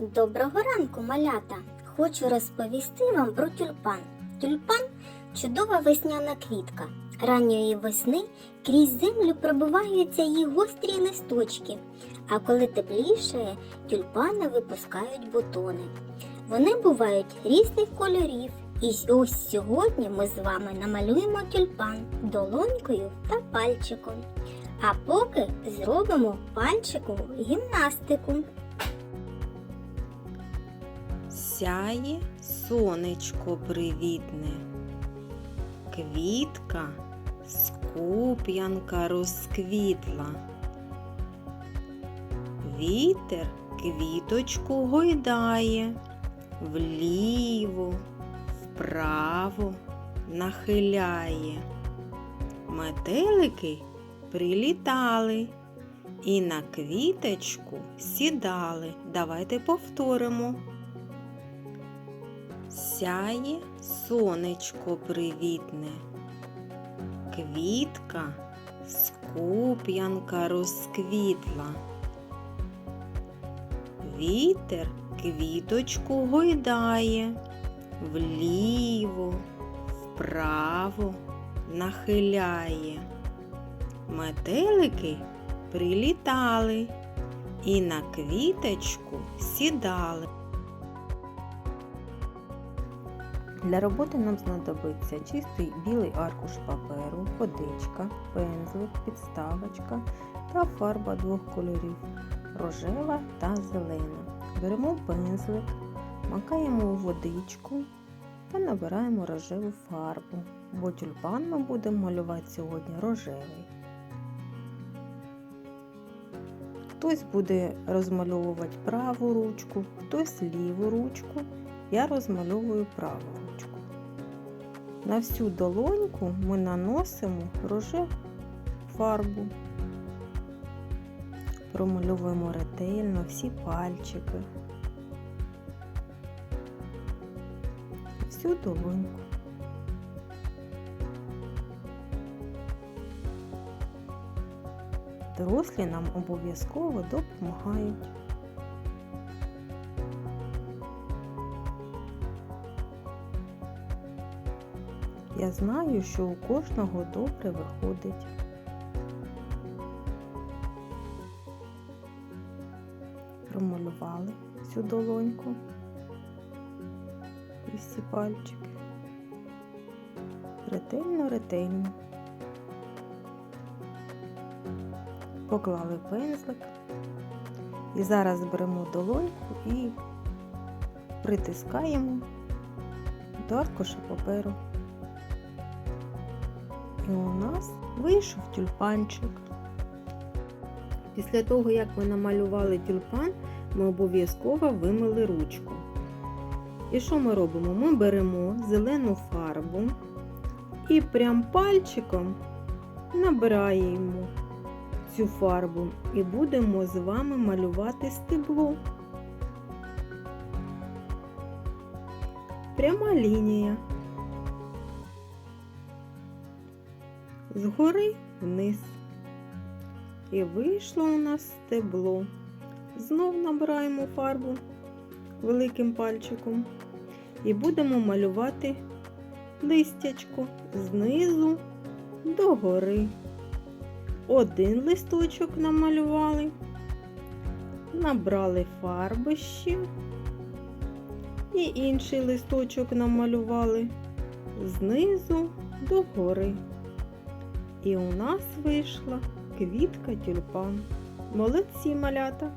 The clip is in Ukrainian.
Доброго ранку, малята! Хочу розповісти вам про тюльпан. Тюльпан чудова весняна квітка. Ранньої весни крізь землю пробиваються її гострі листочки, а коли теплішає, тюльпани випускають бутони. Вони бувають різних кольорів. І ось сьогодні ми з вами намалюємо тюльпан долонькою та пальчиком. А поки зробимо пальчикову гімнастику. Сяє сонечко привітне, квітка скуп'янка розквітла. Вітер квіточку гойдає, вліво, вправо нахиляє. Метелики прилітали і на квіточку сідали. Давайте повторимо. Сяє сонечко привітне, квітка скуп'янка розквітла. Вітер квіточку гойдає, вліво, вправо нахиляє. Метелики прилітали і на квіточку сідали. Для роботи нам знадобиться чистий білий аркуш паперу, водичка, пензлик, підставочка та фарба двох кольорів рожева та зелена. Беремо пензлик, макаємо у водичку та набираємо рожеву фарбу, бо тюльпан ми будемо малювати сьогодні рожевий. Хтось буде розмальовувати праву ручку, хтось ліву ручку. Я розмальовую праву. На всю долоньку ми наносимо рожеву фарбу. Промальовуємо ретельно всі пальчики. Всю долоньку. Дорослі нам обов'язково допомагають. Я знаю, що у кожного добре виходить. Промалювали всю долоньку і всі пальчики. Ретельно, ретельно. Поклали пензлик. І зараз беремо долоньку і притискаємо до аркуша паперу. І у нас вийшов тюльпанчик. Після того, як ми намалювали тюльпан, ми обов'язково вимили ручку. І що ми робимо? Ми беремо зелену фарбу і прям пальчиком набираємо цю фарбу і будемо з вами малювати стебло. Пряма лінія. Згори вниз. І вийшло у нас стебло. Знов набираємо фарбу великим пальчиком і будемо малювати листячко знизу до гори. Один листочок намалювали, набрали фарби ще і інший листочок намалювали знизу до гори. І у нас вийшла квітка тюльпан. Молодці малята!